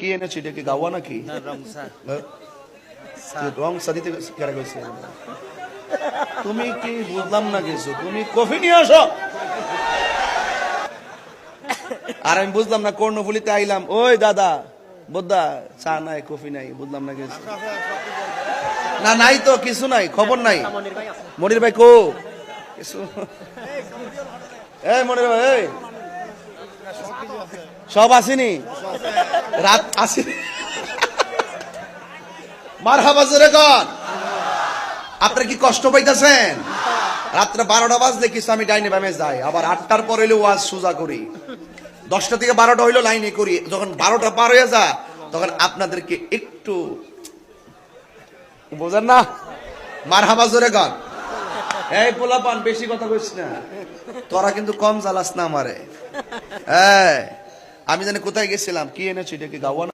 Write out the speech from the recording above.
কি এনেছি? এটা কি গাওয়া নাকি? রং চা। হ্যাঁ? সাদিতে কেরা কইছে? তুমি কি বুঝলাম না কিছু? তুমি কফি নিয়ে আসো। আর আমি বুঝলাম না কর্ণফুলিতে আইলাম। ওই দাদা বোদ্দা চা নাই কফি নাই বুঝলাম না কিছু। না নাই তো কিছু নাই খবর নাই। মনির ভাই কো? কিছু? এই মনির ভাই এই। সব আসেনি? রাত আসি মার হাবা জোরে কর আপনারা কি কষ্ট পাইতেছেন? রাত্রে বারোটা বাজলে কিছু আমি ডাইনে বামে যাই। আবার আটটার পর হইলে ওয়াজ সোজা করি। দশটা থেকে বারোটা হইল লাইনে করি। যখন বারোটা পার হয়ে যা তখন আপনাদেরকে একটু বোঝেন না? মার হাবা জোরে কর এই পোলাপান, বেশি কথা কইস না। তোরা কিন্তু কম জ্বালাস না আমারে। হ্যাঁ আমি জানি কোথায় গেছিলাম কি এনেছি এটা কি গাওয়া?